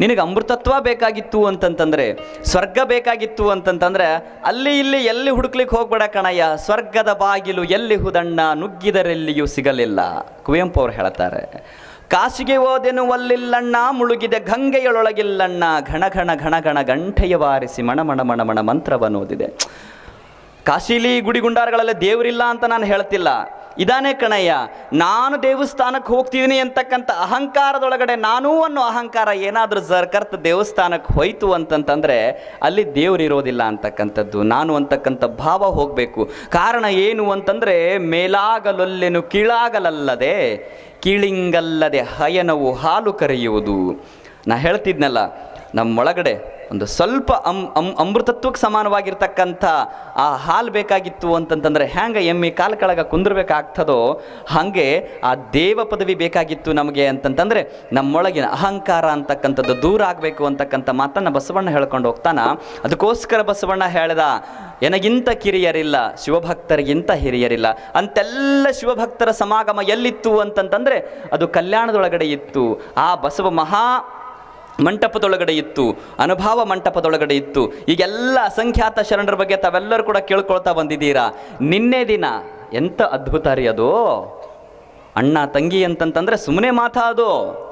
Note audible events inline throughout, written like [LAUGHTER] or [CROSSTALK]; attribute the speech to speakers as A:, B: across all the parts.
A: ನಿನಗೆ ಅಮೃತತ್ವ ಬೇಕಾಗಿತ್ತು ಅಂತಂತಂದ್ರೆ, ಸ್ವರ್ಗ ಬೇಕಾಗಿತ್ತು ಅಂತಂತಂದ್ರೆ, ಅಲ್ಲಿ ಇಲ್ಲಿ ಎಲ್ಲಿ ಹುಡುಕ್ಲಿಕ್ಕೆ ಹೋಗ್ಬೇಡ ಕಣಯ್ಯ, ಸ್ವರ್ಗದ ಬಾಗಿಲು ಎಲ್ಲಿ ಹುದಣ್ಣ ನುಗ್ಗಿದರೆಲ್ಲಿಯೂ ಸಿಗಲಿಲ್ಲ. ಕುವೆಂಪು ಅವರು ಹೇಳ್ತಾರೆ ಕಾಶಿಗೆ ಓದೆನುವಲ್ಲಿಲ್ಲಣ್ಣ, ಮುಳುಗಿದ ಗಂಗೆಯೊಳಗಿಲ್ಲಣ್ಣ, ಘಣ ಘಣ ಘಣ ಘಣ ಗಂಟೆಯ ಮಣ ಮಣ ಮಣ ಮಣ ಮಂತ್ರವನ್ನು ಓದಿದೆ. ಕಾಶಿಲಿ ಗುಡಿ ಗುಂಡಾರಗಳೆಲ್ಲ ದೇವರಿಲ್ಲ ಅಂತ ನಾನು ಹೇಳ್ತಿಲ್ಲ. ಇದಾನೇ ಕಣಯ್ಯ, ನಾನು ದೇವಸ್ಥಾನಕ್ಕೆ ಹೋಗ್ತಿದ್ದೀನಿ ಅಂತಕ್ಕಂಥ ಅಹಂಕಾರದೊಳಗಡೆ ನಾನೂ ಅನ್ನೋ ಅಹಂಕಾರ ಏನಾದರೂ ಸರ್ಕರ್ತ ದೇವಸ್ಥಾನಕ್ಕೆ ಹೋಯ್ತು ಅಂತಂತಂದರೆ ಅಲ್ಲಿ ದೇವರಿರೋದಿಲ್ಲ ಅಂತಕ್ಕಂಥದ್ದು, ನಾನು ಅಂತಕ್ಕಂಥ ಭಾವ ಹೋಗಬೇಕು. ಕಾರಣ ಏನು ಅಂತಂದರೆ, ಮೇಲಾಗಲೊಲ್ಲೆನು ಕೀಳಾಗಲಲ್ಲದೆ, ಕೀಳಿಂಗಲ್ಲದೆ ಹಯನವು ಹಾಲು ಕರೆಯುವುದು. ನಾ ಹೇಳ್ತಿದ್ನಲ್ಲ, ನಮ್ಮೊಳಗಡೆ ಒಂದು ಸ್ವಲ್ಪ ಅಮ್ ಅಮ್ ಅಮೃತತ್ವಕ್ಕೆ ಸಮಾನವಾಗಿರ್ತಕ್ಕಂಥ ಆ ಹಾಲು ಬೇಕಾಗಿತ್ತು ಅಂತಂತಂದ್ರೆ ಹ್ಯಾಂಗ ಎಮ್ಮೆ ಕಾಲು ಕೆಳಗೆ ಕುಂದಿರ್ಬೇಕಾಗ್ತದೋ ಹಾಗೆ ಆ ದೇವ ಪದವಿ ಬೇಕಾಗಿತ್ತು ನಮಗೆ ಅಂತಂತಂದರೆ ನಮ್ಮೊಳಗಿನ ಅಹಂಕಾರ ಅಂತಕ್ಕಂಥದ್ದು ದೂರ ಆಗಬೇಕು ಅಂತಕ್ಕಂಥ ಮಾತನ್ನು ಬಸವಣ್ಣ ಹೇಳ್ಕೊಂಡು ಹೋಗ್ತಾನ. ಅದಕ್ಕೋಸ್ಕರ ಬಸವಣ್ಣ ಹೇಳಿದ, ಎನಗಿಂತ ಕಿರಿಯರಿಲ್ಲ, ಶಿವಭಕ್ತರಿಗಿಂತ ಹಿರಿಯರಿಲ್ಲ. ಅಂತೆಲ್ಲ ಶಿವಭಕ್ತರ ಸಮಾಗಮ ಎಲ್ಲಿತ್ತು ಅಂತಂತಂದರೆ ಅದು ಕಲ್ಯಾಣದೊಳಗಡೆ ಇತ್ತು. ಆ ಬಸವ ಮಹಾ ಮಂಟಪದೊಳಗಡೆ ಇತ್ತು, ಅನುಭವ ಮಂಟಪದೊಳಗಡೆ ಇತ್ತು. ಈಗೆಲ್ಲ ಅಸಂಖ್ಯಾತ ಶರಣರ ಬಗ್ಗೆ ತಾವೆಲ್ಲರೂ ಕೂಡ ಕೇಳ್ಕೊಳ್ತಾ ಬಂದಿದ್ದೀರಾ? ನಿನ್ನೆ ದಿನ, ಎಂತ ಅದ್ಭುತ ರೀ ಅದು? ಅಣ್ಣ ತಂಗಿ ಅಂತಂತಂದರೆ ಸುಮ್ಮನೆ ಮಾತಾ ಅದು.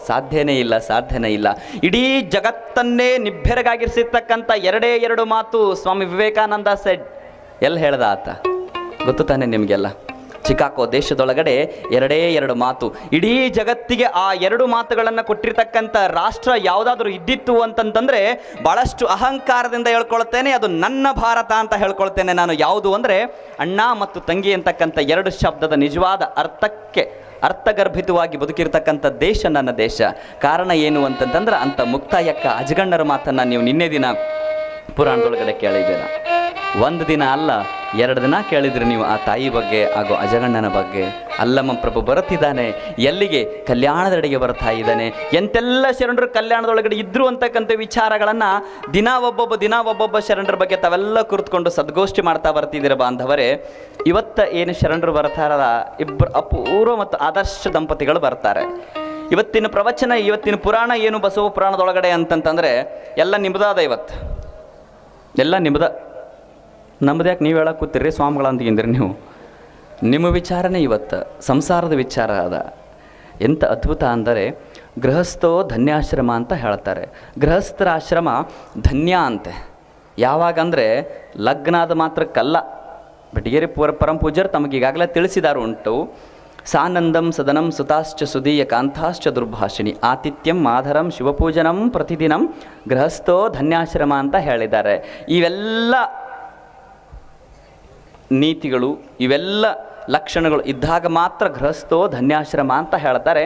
A: ಸಾಧ್ಯನೇ ಇಲ್ಲ ಸಾಧ್ಯನೇ ಇಲ್ಲ. ಇಡೀ ಜಗತ್ತನ್ನೇ ನಿಬ್ಬೆರಗಾಗಿರಿಸಿರ್ತಕ್ಕಂಥ ಎರಡೇ ಎರಡು ಮಾತು ಸ್ವಾಮಿ ವಿವೇಕಾನಂದ ಸೆಡ್ ಎಲ್ಲಿ ಹೇಳ್ದ ಆತ? ಗೊತ್ತು ತಾನೆ ನಿಮಗೆಲ್ಲ? ಚಿಕಾಗೋ ದೇಶದೊಳಗಡೆ ಎರಡೇ ಎರಡು ಮಾತು. ಇಡೀ ಜಗತ್ತಿಗೆ ಆ ಎರಡು ಮಾತುಗಳನ್ನು ಕೊಟ್ಟಿರ್ತಕ್ಕಂಥ ರಾಷ್ಟ್ರ ಯಾವುದಾದ್ರೂ ಇದ್ದಿತ್ತು ಅಂತಂತಂದ್ರೆ ಬಹಳಷ್ಟು ಅಹಂಕಾರದಿಂದ ಹೇಳ್ಕೊಳ್ತೇನೆ, ಅದು ನನ್ನ ಭಾರತ ಅಂತ ಹೇಳ್ಕೊಳ್ತೇನೆ ನಾನು. ಯಾವುದು ಅಂದರೆ ಅಣ್ಣ ಮತ್ತು ತಂಗಿ ಅಂತಕ್ಕಂಥ ಎರಡು ಶಬ್ದದ ನಿಜವಾದ ಅರ್ಥಕ್ಕೆ, ಅರ್ಥಗರ್ಭಿತವಾಗಿ ಬದುಕಿರ್ತಕ್ಕಂಥ ದೇಶ ನನ್ನ ದೇಶ. ಕಾರಣ ಏನು ಅಂತಂತಂದ್ರೆ, ಅಂತ ಮುಕ್ತಾಯಕ್ಕ ಅಜಗಣ್ಣರ ಮಾತನ್ನು ನೀವು ನಿನ್ನೆ ದಿನ ಪುರಾಣದೊಳಗಡೆ ಕೇಳಿದ್ದೀರ. ಒಂದು ದಿನ ಅಲ್ಲ, ಎರಡು ದಿನ ಕೇಳಿದ್ರಿ ನೀವು ಆ ತಾಯಿ ಬಗ್ಗೆ, ಹಾಗೂ ಅಜಗಣ್ಣನ ಬಗ್ಗೆ. ಅಲ್ಲಮ್ಮ ಪ್ರಭು ಬರುತ್ತಿದ್ದಾನೆ, ಎಲ್ಲಿಗೆ? ಕಲ್ಯಾಣದೆಡೆಗೆ ಬರ್ತಾ ಇದ್ದಾನೆ. ಎಂತೆಲ್ಲ ಶರಣರು ಕಲ್ಯಾಣದೊಳಗಡೆ ಇದ್ರು ಅಂತಕ್ಕಂಥ ವಿಚಾರಗಳನ್ನು ದಿನ ಒಬ್ಬೊಬ್ಬ ದಿನ ಒಬ್ಬೊಬ್ಬ ಶರಣರ ಬಗ್ಗೆ ತಾವೆಲ್ಲ ಕುರಿತುಕೊಂಡು ಸದ್ಗೋಷ್ಠಿ ಮಾಡ್ತಾ ಬರ್ತಿದ್ದೀರ ಬಾಂಧವರೇ. ಇವತ್ತ ಏನು ಶರಣರು ಬರ್ತಾರಲ್ಲ ಇಬ್ಬರು ಅಪೂರ್ವ ಮತ್ತು ಆದರ್ಶ ದಂಪತಿಗಳು ಬರ್ತಾರೆ. ಇವತ್ತಿನ ಪ್ರವಚನ, ಇವತ್ತಿನ ಪುರಾಣ ಏನು ಬಸವ ಪುರಾಣದೊಳಗಡೆ ಅಂತಂತಂದ್ರೆ, ಎಲ್ಲ ನಿಮ್ದಾದ ಇವತ್ತು. ಎಲ್ಲ ನಿಮ್ದ ನಮ್ದು ಯಾಕೆ ನೀವು ಹೇಳಕ್ಕೆ ಕೂತಿರ್ರಿ? ಸ್ವಾಮಿಗಳಂತಿಗಿಂದ್ರಿ ನೀವು. ನಿಮ್ಮ ವಿಚಾರನೇ ಇವತ್ತು, ಸಂಸಾರದ ವಿಚಾರ ಅದ. ಎಂಥ ಅದ್ಭುತ ಅಂದರೆ, ಗೃಹಸ್ಥೋ ಧನ್ಯಾಶ್ರಮ ಅಂತ ಹೇಳ್ತಾರೆ. ಗೃಹಸ್ಥರ ಆಶ್ರಮ ಧನ್ಯ ಅಂತೆ. ಯಾವಾಗಂದರೆ ಲಗ್ನಾದ ಮಾತ್ರಕ್ಕಲ್ಲ. ಬೆಟಗೇರಿ ಪೂರ ಪರಂ ಪೂಜ್ಯರು ತಮಗೀಗಾಗಲೇ ತಿಳಿಸಿದಾರು ಉಂಟು. ಸಾನಂದಂ ಸದನಂ ಸುತಾಶ್ಚ ಸುದೀಯ ಕಾಂತಾಶ್ಚ ದುರ್ಭಾಷಿಣಿ ಆತಿಥ್ಯಂ ಮಾಧರಂ ಶಿವಪೂಜನಂ ಪ್ರತಿದಿನಂ ಗೃಹಸ್ಥೋ ಧನ್ಯಾಶ್ರಮ ಅಂತ ಹೇಳಿದ್ದಾರೆ. ಇವೆಲ್ಲ ನೀತಿಗಳು ಇವೆಲ್ಲ ಲಕ್ಷಣಗಳು ಇದ್ದಾಗ ಮಾತ್ರ ಗೃಹಸ್ಥೋ ಧನ್ಯಾಶ್ರಮ ಅಂತ ಹೇಳ್ತಾರೆ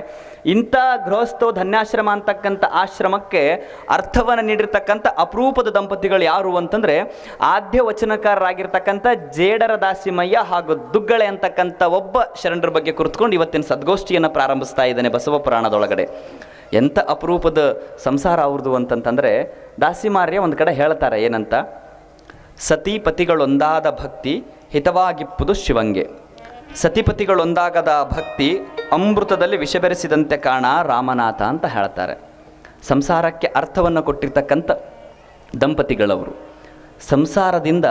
A: ಇಂಥ ಗೃಹಸ್ಥೋ ಧನ್ಯಾಶ್ರಮ ಅಂತಕ್ಕಂಥ ಆಶ್ರಮಕ್ಕೆ ಅರ್ಥವನ್ನು ನೀಡಿರ್ತಕ್ಕಂಥ ಅಪರೂಪದ ದಂಪತಿಗಳು ಯಾರು ಅಂತಂದರೆ ಆದ್ಯ ವಚನಕಾರರಾಗಿರ್ತಕ್ಕಂಥ ಜೇಡರ ದಾಸಿಮಯ್ಯ ಹಾಗೂ ದುಗ್ಗಳೆ ಅಂತಕ್ಕಂಥ ಒಬ್ಬ ಶರಣರ ಬಗ್ಗೆ ಕುರಿತುಕೊಂಡು ಇವತ್ತಿನ ಸದ್ಗೋಷ್ಠಿಯನ್ನು ಪ್ರಾರಂಭಿಸ್ತಾ ಇದ್ದಾನೆ ಬಸವ ಪುರಾಣದೊಳಗಡೆ. ಎಂಥ ಅಪರೂಪದ ಸಂಸಾರ ಅವ್ರದ್ದು ಅಂತಂತಂದರೆ ದಾಸಿಮಾರ್ಯ ಒಂದು ಕಡೆ ಹೇಳ್ತಾರೆ ಏನಂತ, ಸತಿಪತಿಗಳೊಂದಾದ ಭಕ್ತಿ ಹಿತವಾಗಿಪ್ಪುದು ಶಿವಂಗೆ ಸತಿಪತಿಗಳೊಂದಾಗದ ಭಕ್ತಿ ಅಮೃತದಲ್ಲಿ ವಿಷ ಬೆರೆಸಿದಂತೆ ಕಾಣ ರಾಮನಾಥ ಅಂತ ಹೇಳ್ತಾರೆ. ಸಂಸಾರಕ್ಕೆ ಅರ್ಥವನ್ನು ಕೊಟ್ಟಿರ್ತಕ್ಕಂಥ ದಂಪತಿಗಳವರು. ಸಂಸಾರದಿಂದ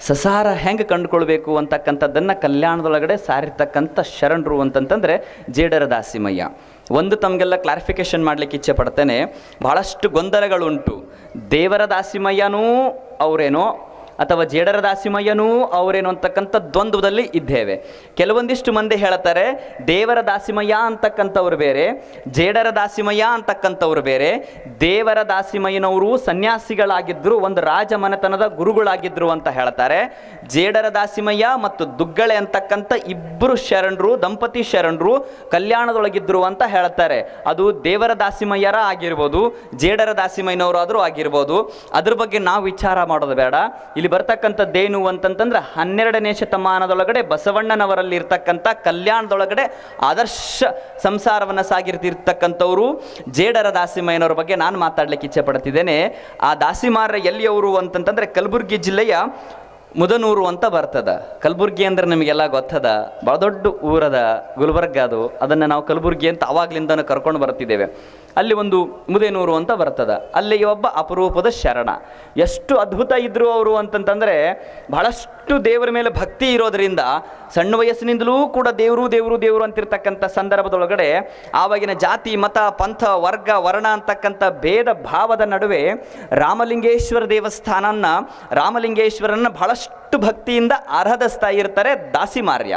A: ಸಸಾರ ಹೆಂಗೆ ಕಂಡುಕೊಳ್ಬೇಕು ಅಂತಕ್ಕಂಥದ್ದನ್ನು ಕಲ್ಯಾಣದೊಳಗಡೆ ಸಾರಿರ್ತಕ್ಕಂಥ ಶರಣರು ಅಂತಂತಂದರೆ ಜೇಡರ ದಾಸಿಮಯ್ಯ. ಒಂದು ತಮಗೆಲ್ಲ ಕ್ಲಾರಿಫಿಕೇಶನ್ ಮಾಡಲಿಕ್ಕೆ ಇಚ್ಛೆ ಪಡ್ತೇನೆ ಬಹಳಷ್ಟು ಗೊಂದಲಗಳುಂಟು. ದೇವರ ದಾಸಿಮಯ್ಯನೂ ಅವರೇನೋ ಅಥವಾ ಜೇಡರ ದಾಸಿಮಯ್ಯನೂ ಅವರೇನು ಅಂತಕ್ಕಂಥ ದ್ವಂದ್ವದಲ್ಲಿ ಇದ್ದೇವೆ. ಕೆಲವೊಂದಿಷ್ಟು ಮಂದಿ ಹೇಳ್ತಾರೆ ದೇವರ ದಾಸಿಮಯ್ಯ ಅಂತಕ್ಕಂಥವ್ರು ಬೇರೆ, ಜೇಡರ ದಾಸಿಮಯ್ಯ ಅಂತಕ್ಕಂಥವ್ರು ಬೇರೆ, ದೇವರ ದಾಸಿಮಯ್ಯನವರು ಸನ್ಯಾಸಿಗಳಾಗಿದ್ದರು ಒಂದು ರಾಜಮನೆತನದ ಗುರುಗಳಾಗಿದ್ದರು ಅಂತ ಹೇಳ್ತಾರೆ ಜೇಡರ ದಾಸಿಮಯ್ಯ ಮತ್ತು ದುಗ್ಗಳೆ ಅಂತಕ್ಕಂಥ ಇಬ್ಬರು ಶರಣರು, ದಂಪತಿ ಶರಣರು ಕಲ್ಯಾಣದೊಳಗಿದ್ರು ಅಂತ ಹೇಳ್ತಾರೆ ಅದು ದೇವರ ದಾಸಿಮಯ್ಯರ ಆಗಿರ್ಬೋದು, ಜೇಡರ ದಾಸಿಮಯ್ಯನವರಾದರೂ ಆಗಿರ್ಬೋದು. ಅದ್ರ ಬಗ್ಗೆ ನಾವು ವಿಚಾರ ಮಾಡೋದು ಬೇಡ. ಇಲ್ಲಿ ಬರ್ತಕ್ಕಂಥದ್ದೇನು ಅಂತಂತಂದ್ರೆ ಹನ್ನೆರಡನೇ ಶತಮಾನದೊಳಗಡೆ ಬಸವಣ್ಣನವರಲ್ಲಿ ಇರ್ತಕ್ಕಂಥ ಕಲ್ಯಾಣದೊಳಗಡೆ ಆದರ್ಶ ಸಂಸಾರವನ್ನು ಸಾಗಿರ್ತಿರ್ತಕ್ಕಂಥವ್ರು ಜೇಡರ ದಾಸಿಮಯ್ಯನವ್ರ ಬಗ್ಗೆ ನಾನು ಮಾತಾಡ್ಲಿಕ್ಕೆ ಇಚ್ಛೆ ಪಡ್ತಿದ್ದೇನೆ. ಆ ದಾಸಿಮಾರ ಎಲ್ಲಿಯವರು ಅಂತಂತಂದ್ರೆ ಕಲಬುರಗಿ ಜಿಲ್ಲೆಯ ಮುದನೂರು ಅಂತ ಬರ್ತದ. ಕಲಬುರ್ಗಿ ಅಂದ್ರೆ ನಿಮಗೆಲ್ಲ ಗೊತ್ತದ? ಬಹಳ ದೊಡ್ಡ ಊರದ ಗುಲ್ಬರ್ಗ ಅದು. ಅದನ್ನು ನಾವು ಕಲಬುರ್ಗಿ ಅಂತ ಅವಾಗ್ಲಿಂದನೂ ಕರ್ಕೊಂಡು ಬರ್ತಿದ್ದೇವೆ. ಅಲ್ಲಿ ಒಂದು ಮುದೇನೂರು ಅಂತ ಬರ್ತದ. ಅಲ್ಲಿ ಒಬ್ಬ ಅಪರೂಪದ ಶರಣ. ಎಷ್ಟು ಅದ್ಭುತ ಇದ್ರು ಅವರು ಅಂತಂತಂದರೆ ಬಹಳಷ್ಟು ದೇವರ ಮೇಲೆ ಭಕ್ತಿ ಇರೋದ್ರಿಂದ ಸಣ್ಣ ವಯಸ್ಸಿನಿಂದಲೂ ಕೂಡ ದೇವರು ದೇವರು ದೇವರು ಅಂತಿರ್ತಕ್ಕಂಥ ಸಂದರ್ಭದೊಳಗಡೆ ಆವಾಗಿನ ಜಾತಿ, ಮತ, ಪಂಥ, ವರ್ಗ, ವರ್ಣ ಅಂತಕ್ಕಂಥ ಭೇದ ಭಾವದ ನಡುವೆ ರಾಮಲಿಂಗೇಶ್ವರ ದೇವಸ್ಥಾನನ ರಾಮಲಿಂಗೇಶ್ವರನ ಬಹಳಷ್ಟು ಭಕ್ತಿಯಿಂದ ಆರಾಧಿಸ್ತಾ ಇರ್ತಾರೆ ದಾಸಿಮಾರ್ಯ.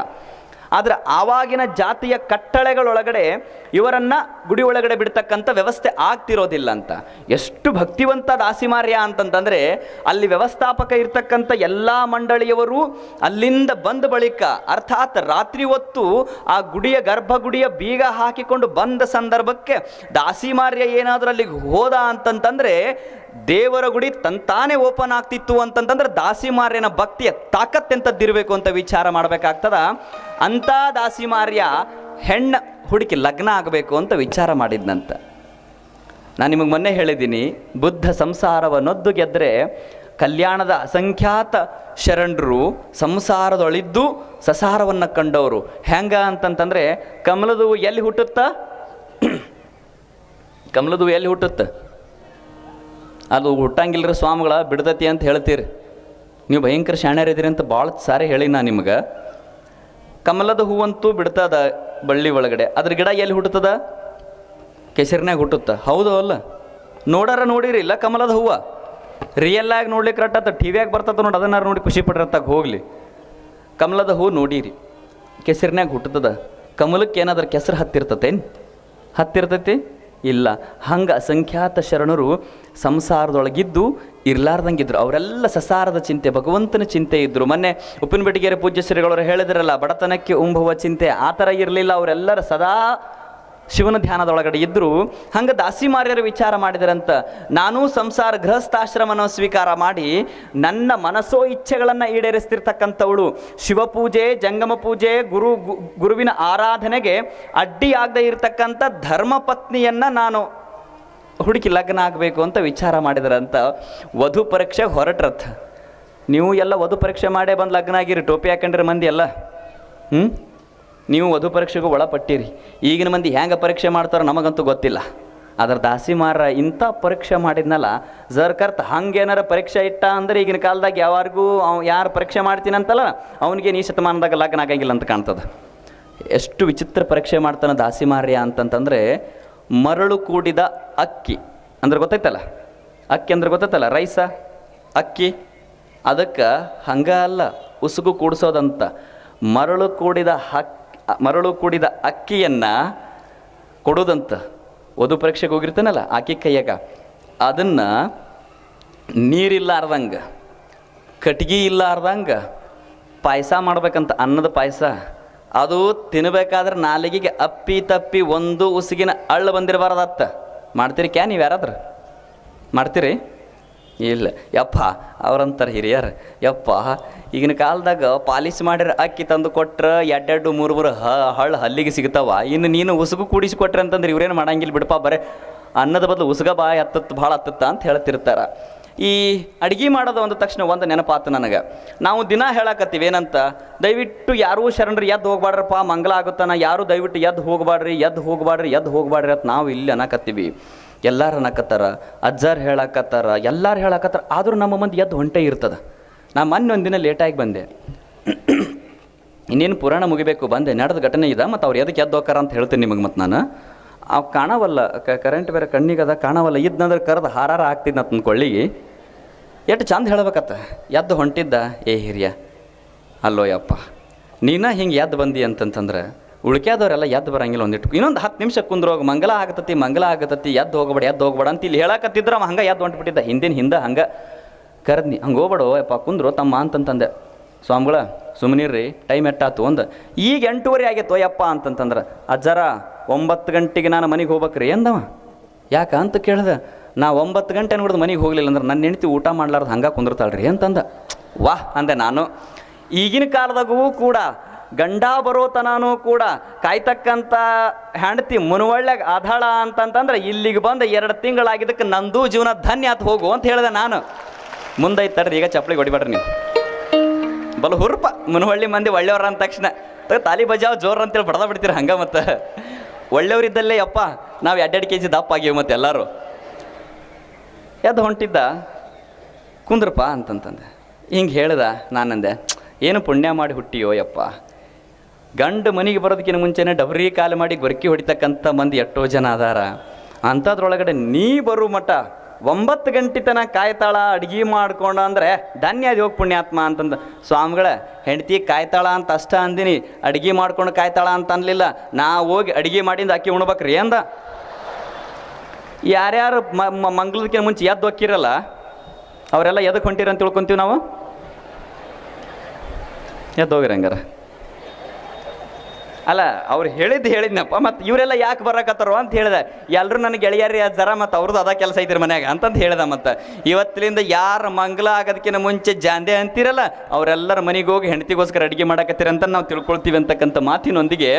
A: ಆದ್ರೆ ಆವಾಗಿನ ಜಾತಿಯ ಕಟ್ಟಳೆಗಳೊಳಗಡೆ ಇವರನ್ನು ಗುಡಿ ಒಳಗಡೆ ಬಿಡ್ತಕ್ಕಂಥ ವ್ಯವಸ್ಥೆ ಆಗ್ತಿರೋದಿಲ್ಲ ಅಂತ. ಎಷ್ಟು ಭಕ್ತಿವಂತ ದಾಸಿಮಾರ್ಯ ಅಂತಂತಂದರೆ ಅಲ್ಲಿ ವ್ಯವಸ್ಥಾಪಕ ಇರ್ತಕ್ಕಂಥ ಎಲ್ಲ ಮಂಡಳಿಯವರು ಅಲ್ಲಿಂದ ಬಂದ ಬಳಿಕ, ಅರ್ಥಾತ್ ರಾತ್ರಿ ಹೊತ್ತು ಆ ಗುಡಿಯ ಗರ್ಭಗುಡಿಯ ಬೀಗ ಹಾಕಿಕೊಂಡು ಬಂದ ಸಂದರ್ಭಕ್ಕೆ ದಾಸಿಮಾರ್ಯ ಏನಾದರೂ ಅಲ್ಲಿಗೆ ಹೋದ ಅಂತಂತಂದ್ರೆ ದೇವರ ಗುಡಿ ತಂತಾನೆ ಓಪನ್ ಆಗ್ತಿತ್ತು ಅಂತಂತಂದ್ರೆ ದಾಸಿಮಾರ್ಯನ ಭಕ್ತಿಯ ತಾಕತ್ತೆಂಥದ್ದಿರಬೇಕು ಅಂತ ವಿಚಾರ ಮಾಡಬೇಕಾಗ್ತದ? ಅಂಥ ದಾಸಿಮಾರ್ಯ ಹೆಣ್ಣ ಹುಡುಕಿ ಲಗ್ನ ಆಗಬೇಕು ಅಂತ ವಿಚಾರ ಮಾಡಿದ್ನಂತ. ನಾನು ನಿಮಗೆ ಮೊನ್ನೆ ಹೇಳಿದ್ದೀನಿ, ಬುದ್ಧ ಸಂಸಾರವನ್ನೊದ್ದು ಗೆದ್ದರೆ ಕಲ್ಯಾಣದ ಅಸಂಖ್ಯಾತ ಶರಣರು ಸಂಸಾರದೊಳಿದ್ದು ಸಸಾರವನ್ನು ಕಂಡವರು. ಹೆಂಗ ಅಂತಂತಂದ್ರೆ, ಕಮಲದು ಎಲ್ಲಿ ಹುಟ್ಟುತ್ತಾ? [CLEARS THROAT] ಕಮಲದು ಎಲ್ಲಿ ಹುಟ್ಟುತ್ತ? ಅದು ಹುಟ್ಟಂಗಿಲ್ರಿ ಸ್ವಾಮಿಗಳ, ಬಿಡ್ತತಿ ಅಂತ ಹೇಳ್ತೀರಿ. ನೀವು ಭಯಂಕರ ಶಾಣ್ಯರಿದ್ದೀರಿ ಅಂತ ಭಾಳ ಸಾರಿ ಹೇಳಿ ನಾನು ನಿಮ್ಗೆ. ಕಮಲದ ಹೂವಂತೂ ಬಿಡ್ತದ ಬಳ್ಳಿ ಒಳಗಡೆ. ಅದ್ರ ಗಿಡ ಎಲ್ಲಿ ಹುಟ್ಟುತ್ತದ? ಕೆಸರಿನಾಗ ಹುಟ್ಟುತ್ತ. ಹೌದು ಅಲ್ಲ. ನೋಡಾರ ನೋಡಿರಿ, ಇಲ್ಲ ಕಮಲದ ಹೂವು? ರಿಯಲ್ ಆಗಿ ನೋಡ್ಲಿಕ್ಕೆ ರಟ್ಟತ್ತ ಟಿ ವಿಯಾಗಿ ಬರ್ತದ ನೋಡಿ, ಅದನ್ನಾರು ನೋಡಿ ಖುಷಿ ಪಟ್ಟಿರ್ತಾಗ ಹೋಗ್ಲಿ. ಕಮಲದ ಹೂ ನೋಡಿರಿ. ಕೆಸರಿನಾಗ ಹುಟ್ಟುತ್ತದ. ಕಮಲಕ್ಕೆ ಏನಾದ್ರೂ ಕೆಸರು ಹತ್ತಿರ್ತತೇನು? ಹತ್ತಿರ್ತೈತಿ? ಇಲ್ಲ. ಹಂಗೆ ಅಸಂಖ್ಯಾತ ಶರಣರು ಸಂಸಾರದೊಳಗಿದ್ದು ಇರ್ಲಾರ್ದಂಗಿದ್ರು. ಅವರೆಲ್ಲ ಸಸಾರದ ಚಿಂತೆ, ಭಗವಂತನ ಚಿಂತೆ ಇದ್ದರು ಮೊನ್ನೆ ಉಪ್ಪಿನಬೆಟ್ಟಿಗೆರೆ ಪೂಜ್ಯ ಶ್ರೀಗಳವರು ಹೇಳಿದ್ರಲ್ಲ, ಬಡತನಕ್ಕೆ ಉಂಬುವ ಚಿಂತೆ, ಆ ಥರ ಇರಲಿಲ್ಲ. ಅವರೆಲ್ಲರ ಸದಾ ಶಿವನ ಧ್ಯಾನದೊಳಗಡೆ ಇದ್ದರು ಹಂಗೆ ದಾಸಿಮಾರ್ಯರು ವಿಚಾರ ಮಾಡಿದರಂತ ನಾನೂ ಸಂಸಾರ ಗೃಹಸ್ಥಾಶ್ರಮನ ಸ್ವೀಕಾರ ಮಾಡಿ ನನ್ನ ಮನಸ್ಸೋ ಇಚ್ಛೆಗಳನ್ನು ಈಡೇರಿಸ್ತಿರ್ತಕ್ಕಂಥವಳು. ಶಿವಪೂಜೆ, ಜಂಗಮ ಪೂಜೆ, ಗುರು ಗುರುವಿನ ಆರಾಧನೆಗೆ ಅಡ್ಡಿಯಾಗದೇ ಇರತಕ್ಕಂಥ ಧರ್ಮಪತ್ನಿಯನ್ನು ನಾನು ಹುಡುಕಿ ಲಗ್ನ ಆಗಬೇಕು ಅಂತ ವಿಚಾರ ಮಾಡಿದರಂತ ವಧು ಪರೀಕ್ಷೆ ಹೊರಟ್ರಥ ನೀವು ಎಲ್ಲ ವಧು ಪರೀಕ್ಷೆ ಮಾಡೇ ಬಂದು ಲಗ್ನ ಆಗಿರಿ ಟೋಪಿ ಹಾಕೊಂಡ್ರೆ ಮಂದಿ ಎಲ್ಲ. ಹ್ಞೂ ನೀವು ವಧು ಪರೀಕ್ಷೆಗೂ ಒಳಪಟ್ಟಿರಿ. ಈಗಿನ ಮಂದಿ ಹೆಂಗೆ ಪರೀಕ್ಷೆ ಮಾಡ್ತಾರೋ ನಮಗಂತೂ ಗೊತ್ತಿಲ್ಲ. ಅದ್ರ ದಾಸಿಮಾರ ಇಂಥ ಪರೀಕ್ಷೆ ಮಾಡಿದ್ನಲ್ಲ, ಜರ್ಕರ್ತ್ ಹಂಗೇನಾರ ಪರೀಕ್ಷೆ ಇಟ್ಟ ಅಂದ್ರೆ ಈಗಿನ ಕಾಲದಾಗ ಯಾವಾರಿಗೂ ಅವ್ ಯಾರು ಪರೀಕ್ಷೆ ಮಾಡ್ತೀನಂತಲ್ಲ, ಅವನಿಗೆ ಈ ಶತಮಾನದಾಗ ಲಗ್ನ ಆಗಂಗಿಲ್ಲ ಅಂತ ಕಾಣ್ತದೆ. ಎಷ್ಟು ವಿಚಿತ್ರ ಪರೀಕ್ಷೆ ಮಾಡ್ತಾನೆ ದಾಸಿಮಾರ್ಯ ಅಂತಂತಂದರೆ, ಮರಳು ಕೂಡಿದ ಅಕ್ಕಿ. ಅಂದ್ರೆ ಗೊತ್ತೈತಲ್ಲ ಅಕ್ಕಿ ಅಂದ್ರೆ ಗೊತ್ತೈತಲ್ಲ ರೈಸ? ಅಕ್ಕಿ? ಅದಕ್ಕೆ ಹಂಗ ಅಲ್ಲ, ಉಸುಗು ಕೂಡಿಸೋದಂತ. ಮರಳು ಕೂಡಿದ ಹಕ್ ಮರಳು ಕೂಡಿದ ಅಕ್ಕಿಯನ್ನು ಕೊಡೋದಂತ. ವಧು ಪರೀಕ್ಷೆಗೆ ಹೋಗಿರ್ತಾನಲ್ಲ, ಆಕೆ ಕೈಯಾಗ. ಅದನ್ನು ನೀರಿಲ್ಲಾರ್ದಂಗೆ, ಕಟ್ಗೆ ಇಲ್ಲಾರ್ದಂಗೆ ಪಾಯಸ ಮಾಡ್ಬೇಕಂತ ಅನ್ನದ ಪಾಯಸ. ಅದು ತಿನ್ಬೇಕಾದ್ರೆ ನಾಲಿಗೆಗೆ ಅಪ್ಪಿ ತಪ್ಪಿ ಒಂದು ಉಸುಗಿನ ಅಳ್ಳು ಬಂದಿರಬಾರ್ದತ್ತ. ಮಾಡ್ತೀರಿ ಕ್ಯಾ ನೀವು ಯಾರಾದ್ರೂ ಮಾಡ್ತೀರಿ? ಇಲ್ಲ. ಯಪ್ಪ, ಅವ್ರಂತಾರೆ ಹಿರಿಯರು. ಯಪ್ಪ, ಈಗಿನ ಕಾಲದಾಗ ಪಾಲಿಶ್ ಮಾಡಿರ ಅಕ್ಕಿ ತಂದು ಕೊಟ್ರೆ ಎರಡೆರಡು ಮೂರು ಮೂರು ಹ ಹಳ್ಳ ಹಲ್ಲಿಗೆ ಸಿಗ್ತಾವ. ಇನ್ನು ನೀನು ಉಸುಗು ಕೂಡಿಸಿ ಕೊಟ್ರೆ ಅಂತಂದ್ರೆ ಇವ್ರೇನು ಮಾಡಂಗಿಲ್ಲ ಬಿಡಪ್ಪ, ಬರೇ ಅನ್ನದ ಬದಲು ಉಸುಗ ಬಾ ಹತ್ತತ್ತು ಭಾಳ ಹತ್ತತ್ತ ಅಂತ ಹೇಳ್ತಿರ್ತಾರ. ಈ ಅಡುಗೆ ಮಾಡೋದು ಅಂದ ತಕ್ಷಣ ಒಂದು ನೆನಪಾತು ನನಗೆ. ನಾವು ದಿನ ಹೇಳಕತ್ತೀವಿ ಏನಂತ, ದಯವಿಟ್ಟು ಯಾರೂ ಶರಣರು ಎದ್ದು ಹೋಗ್ಬಾಡ್ರಪ್ಪ ಮಂಗಲ ಆಗುತ್ತಾನ, ಯಾರು ದಯವಿಟ್ಟು ಎದ್ದು ಹೋಗ್ಬಾಡ್ರಿ ಎದ್ದು ಹೋಗ್ಬಾಡ್ರಿ ಎದ್ದು ಹೋಗ್ಬಾಡ್ರಿ ಅಂತ ನಾವು ಇಲ್ಲಿ ಅನ್ನಕತ್ತೀವಿ. ಎಲ್ಲಾರು ಅನ್ನಕತ್ತಾರ, ಅಜ್ಜಾರು ಹೇಳಕತ್ತಾರ, ಎಲ್ಲರೂ ಹೇಳಕತ್ತಾರ, ಆದರೂ ನಮ್ಮ ಮಂದಿ ಎದ್ದು ಹೊಂಟೆ ಇರ್ತದೆ. ನಾ ಮೊನ್ನೆ ಒಂದಿನ ಲೇಟಾಗಿ ಬಂದೆ. [CLEARS THROAT] ಇನ್ನೇನು ಪುರಾಣ ಮುಗಿಬೇಕು ಬಂದೆ, ನಡೆದ ಘಟನೆ ಇದೆ, ಮತ್ತು ಅವ್ರು ಎದಕ್ಕೆ ಎದ್ದು ಹೋಗಾರ ಅಂತ ಹೇಳ್ತೀನಿ ನಿಮಗೆ ಮತ್ತು ನಾನು. ಅವು ಕಾಣವಲ್ಲ ಕರೆಂಟ್ ಬೇರೆ ಕಣ್ಣಿಗದ, ಕಾಣವಲ್ಲ, ಇದ್ನಂದ್ರೆ ಕರೆದು ಹಾರಾರ ಆಗ್ತಿದ್ನ ಅಂತ ಕೊಳ್ಳಿಗೆ ಎಷ್ಟು ಚಂದ ಹೇಳ್ಬೇಕತ್ತ, ಎದ್ದು ಹೊಂಟಿದ್ದ, ಏ ಹಿರಿಯ, ಅಲ್ಲೋಯಪ್ಪ, ನೀನ ಹಿಂಗೆ ಎದ್ದು ಬಂದಿ ಅಂತಂತಂದ್ರೆ ಉಳ್ಕ್ಯಾದವರೆಲ್ಲ ಎದ್ದು ಬರಂಗಿಲ್ಲ ಒಂದಿಟ್ಟು ಇನ್ನೊಂದು ಹತ್ತು ನಿಮಿಷ ಕುಂದ್ರೋಗ ಮಂಗಲ ಆಗತತಿ ಮಂಗಲ ಆಗತತಿ, ಎದ್ದು ಹೋಗಬೇಡ, ಎದ್ದು ಹೋಗ್ಬೇಡ ಅಂತ ಇಲ್ಲಿ ಹೇಳಕತ್ತಿದ್ರೆ ಅವ, ಹಂಗೆ ಎದ್ದು ಹೊಂಟ್ಬಿಟ್ಟಿದ್ದ. ಹಿಂದಿನ ಹಿಂದೆ ಹಂಗೆ ಕರೆದ್ನಿ. ಹಂಗೆ ಹೋಗ್ಬೇಡ, ಯಪ್ಪ, ಕುಂದ್ರು ತಮ್ಮ ಅಂತಂತಂದೆ. ಸ್ವಾಮಿಗಳ ಸುಮ್ಮನಿರ್ರಿ ಟೈಮ್ ಎಟ್ಟಾತು ಒಂದು ಈಗ ಎಂಟೂವರೆ ಆಗೈತೋ ಯಪ್ಪ ಅಂತಂತಂದ್ರೆ. ಅಜ್ಜರ, ಒಂಬತ್ತು ಗಂಟೆಗೆ ನಾನು ಮನೆಗೆ ಹೋಗ್ಬೇಕ್ರಿ ಎಂದವ. ಯಾಕೆ ಅಂತ ಕೇಳ್ದೆ. ನಾ ಒಂಬತ್ತು ಗಂಟೆ ನೋಡಿದ್ ಮನೆಗೆ ಹೋಗಲಿಲ್ಲ ಅಂದ್ರೆ ನನ್ನ ಹೆಂಡತಿ ಊಟ ಮಾಡ್ಲಾರ್ದು ಹಂಗೆ ಕುಂದಿರ್ತಾಳ್ರಿ ಅಂತಂದ ವಾಹ್, ಅಂದೆ ನಾನು. ಈಗಿನ ಕಾಲದಾಗೂ ಕೂಡ ಗಂಡ ಬರೋತನೂ ಕೂಡ ಕಾಯ್ತಕ್ಕಂಥ ಹೆಂಡತಿ ಮುನವಳ್ಳ್ಯಾಗ ಅದಾಳ ಅಂತಂತಂದ್ರೆ ಇಲ್ಲಿಗೆ ಬಂದು ಎರಡು ತಿಂಗಳಾಗಿದ್ದಕ್ಕೆ ನಂದು ಜೀವನ ಧನ್ಯ ಆತು ಹೋಗು ಅಂತ ಹೇಳಿದೆ ನಾನು. ಮುಂದೈತೆ ತಡ್ರಿ, ಈಗ ಚಪ್ಪಲಿ ಹೊಡಿಬೇಡ್ರಿ ನೀವು. ಬಲ ಹುರ್ಪ ಮುನವಳ್ಳಿ ಮಂದಿ ಒಳ್ಳೆಯವ್ರ ಅಂದ ತಕ್ಷಣ ತಾಲಿ ಬಜಾವ್ ಜೋರ್ ಅಂತೇಳಿ ಬಡದ ಬಿಡ್ತೀರಿ ಹಂಗ ಮತ್ತೆ? ಒಳ್ಳೆಯವರಿದ್ದಲ್ಲೇ ಅಪ್ಪ ನಾವು ಎರಡೆರಡು ಕೆ ಜಿ ದಪ್ಪ ಆಗಿವಿ ಮತ್ತೆ ಎಲ್ಲರೂ. ಎದ್ದು ಹೊಂಟಿದ್ದ, ಕುಂದ್ರಪ್ಪ ಅಂತಂತಂದೆ. ಹಿಂಗೆ ಹೇಳ್ದ ನಾನಂದೆ ಏನು ಪುಣ್ಯ ಮಾಡಿ ಹುಟ್ಟಿಯೋ ಯಪ್ಪ. ಗಂಡು ಮನೆಗೆ ಬರೋದಕ್ಕಿಂತ ಮುಂಚೆನೇ ಡಬರಿ ಕಾಲು ಮಾಡಿ ಗೊರಕಿ ಹೊಡಿತಕ್ಕಂಥ ಮಂದಿ ಎಷ್ಟೋ ಜನ ಅದಾರ. ಅಂಥದ್ರೊಳಗಡೆ ನೀ ಬರೋ ಮಠ. ಒಂಬತ್ತು ಗಂಟೆ ತನಕ ಕಾಯ್ತಾಳ, ಅಡುಗೆ ಮಾಡ್ಕೊಂಡು ಅಂದರೆ ಧನ್ಯ ಅದು ಹೋಗಿ ಪುಣ್ಯಾತ್ಮ ಅಂತಂದು. ಸ್ವಾಮಿಗಳ, ಹೆಂಡತಿ ಕಾಯ್ತಾಳ ಅಂತ ಅಷ್ಟ ಅಂದಿನಿ, ಅಡುಗೆ ಮಾಡ್ಕೊಂಡು ಕಾಯ್ತಾಳ ಅಂತ ಅನ್ಲಿಲ್ಲ. ನಾ ಹೋಗಿ ಅಡುಗೆ ಮಾಡಿಂದ ಅಕ್ಕಿ ಉಣ್ಬೇಕ್ರಿ ಅಂದ. ಯಾರ್ಯಾರು ಮ, ಮ- ಮಂಗಳದಕ್ಕಿಂತ ಮುಂಚೆ ಎದ್ದು ಹೊಕ್ಕಿರಲ್ಲ ಅವರೆಲ್ಲ ಎದಕ್ಕೆ ಹೊಂಟಿರಂತ ತಿಳ್ಕೊಂತೀವಿ ನಾವು? ಎದ್ದು ಹಂಗಾರ. ಅಲ್ಲ, ಅವ್ರು ಹೇಳಿದ್ದು ಹೇಳಿದ್ನಪ್ಪ, ಮತ್ತು ಇವರೆಲ್ಲ ಯಾಕೆ ಬರಕತ್ತಾರೋ ಅಂತ ಹೇಳಿದೆ. ಎಲ್ಲರೂ ನನ್ನ ಗೆಳೆಯರಿ ಜರ ಮತ್ತು ಅವ್ರದ್ದು ಅದ ಕೆಲಸ ಐತಿರ ಮನ್ಯಾಗ ಅಂತಂದು ಹೇಳಿದೆ ಮತ್ತು. ಇವತ್ತಿನಿಂದ ಯಾರು ಮಂಗಲ ಆಗೋದಕ್ಕಿಂತ ಮುಂಚೆ ಜಾಂದೆ ಅಂತೀರಲ್ಲ, ಅವರೆಲ್ಲರ ಮನೆಗೆ ಹೋಗಿ ಹೆಂಡತಿಗೋಸ್ಕರ ಅಡುಗೆ ಮಾಡಕತ್ತೀರ ಅಂತ ನಾವು ತಿಳ್ಕೊಳ್ತೀವಿ ಅಂತಕ್ಕಂಥ ಮಾತಿನೊಂದಿಗೆ